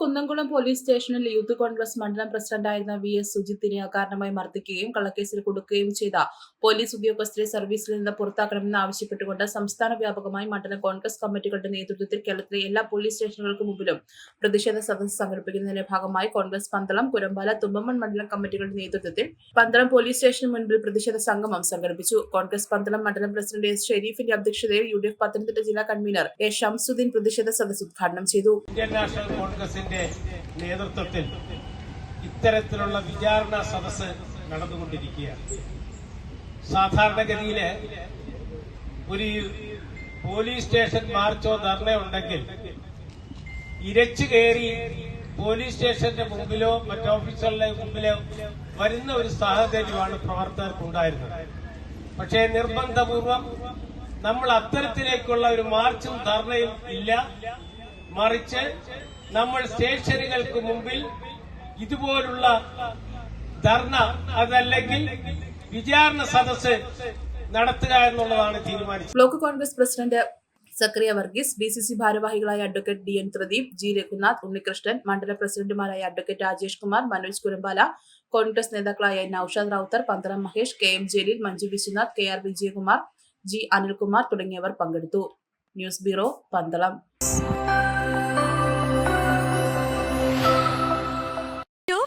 Kunnamkulam police സ്റ്റേഷനിൽ youth Congress മണ്ഡലം പ്രസിഡന്റായിരുന്ന വി എസ് സുജിത്തിനെ അകാരണമായി മർദ്ദിക്കുകയും കള്ളക്കേസിൽ കൊടുക്കുകയും ചെയ്ത പോലീസ് ഉദ്യോഗസ്ഥരെ സർവീസിൽ നിന്ന് പുറത്താക്കണമെന്ന് ആവശ്യപ്പെട്ടുകൊണ്ട് സംസ്ഥാന വ്യാപകമായി മണ്ഡലം കോൺഗ്രസ് കമ്മിറ്റികളുടെ നേതൃത്വത്തിൽ കേരളത്തിലെ എല്ലാ പോലീസ് സ്റ്റേഷനുകൾക്ക് മുമ്പിലും പ്രതിഷേധ സദസ്സ് സംഘടിപ്പിക്കുന്നതിന്റെ ഭാഗമായി കോൺഗ്രസ് പന്തളം കുരമ്പാല തുമ്പമൺ മണ്ഡലം കമ്മിറ്റികളുടെ നേതൃത്വത്തിൽ പന്തളം പോലീസ് സ്റ്റേഷന് മുൻപിൽ പ്രതിഷേധ സംഗമം സംഘടിപ്പിച്ചു. കോൺഗ്രസ് പന്തളം മണ്ഡലം പ്രസിഡന്റ് എസ് ഷെരീഫിന്റെ അധ്യക്ഷതയിൽ യു ഡി എഫ് പത്തനംതിട്ട ജില്ലാ കൺവീനർ എ ഷംസുദ്ദീൻ പ്രതിഷേധ സദസ്സ് ഉദ്ഘാടനം ചെയ്തു. ഇന്ത്യൻ നാഷണൽ കോൺഗ്രസിന്റെ നേതൃത്വത്തിൽ ഇത്തരത്തിലുള്ള വിചാരണ സദസ് നടന്നുകൊണ്ടിരിക്കുകയാണ്. സാധാരണഗതിയിൽ ഒരു പോലീസ് സ്റ്റേഷൻ മാർച്ചോ ധർണയോ ഉണ്ടെങ്കിൽ ഇരച്ചു കയറി പോലീസ് സ്റ്റേഷന്റെ മുമ്പിലോ മറ്റു ഓഫീസറുടെ മുമ്പിലോ വരുന്ന ഒരു സാഹചര്യമാണ് പ്രവർത്തകർക്കുണ്ടായിരുന്നത് പക്ഷേ നിർബന്ധപൂർവം നമ്മൾ അത്തരത്തിലേക്കുള്ള ഒരു മാർച്ചും ധർണയും ഇല്ല. മറിച്ച് നമ്മൾ സ്റ്റേഷനുകൾക്ക് മുമ്പിൽ ഇതുപോലുള്ള ധർണ അതല്ലെങ്കിൽ വിചാരണ സദസ് നടത്തുക എന്നുള്ളതാണ് തീരുമാനിച്ചത്. Block Congress president Sakariya Varghese D C C ഭാരവാഹികളായ advocate D N Pradeep G Raghunath Unnikrishnan മണ്ഡല പ്രസിഡന്റുമാരായ അഡ്വക്കേറ്റ് രാജേഷ് കുമാർ മനോജ് കുരമ്പാല കോൺഗ്രസ് നേതാക്കളായ Naushad Rowther Pandalam Mahesh K M Jaleel Manju Viswanath K R Vijayakumar G Anilkumar തുടങ്ങിയവർ പങ്കെടുത്തു. News bureau Pandalam.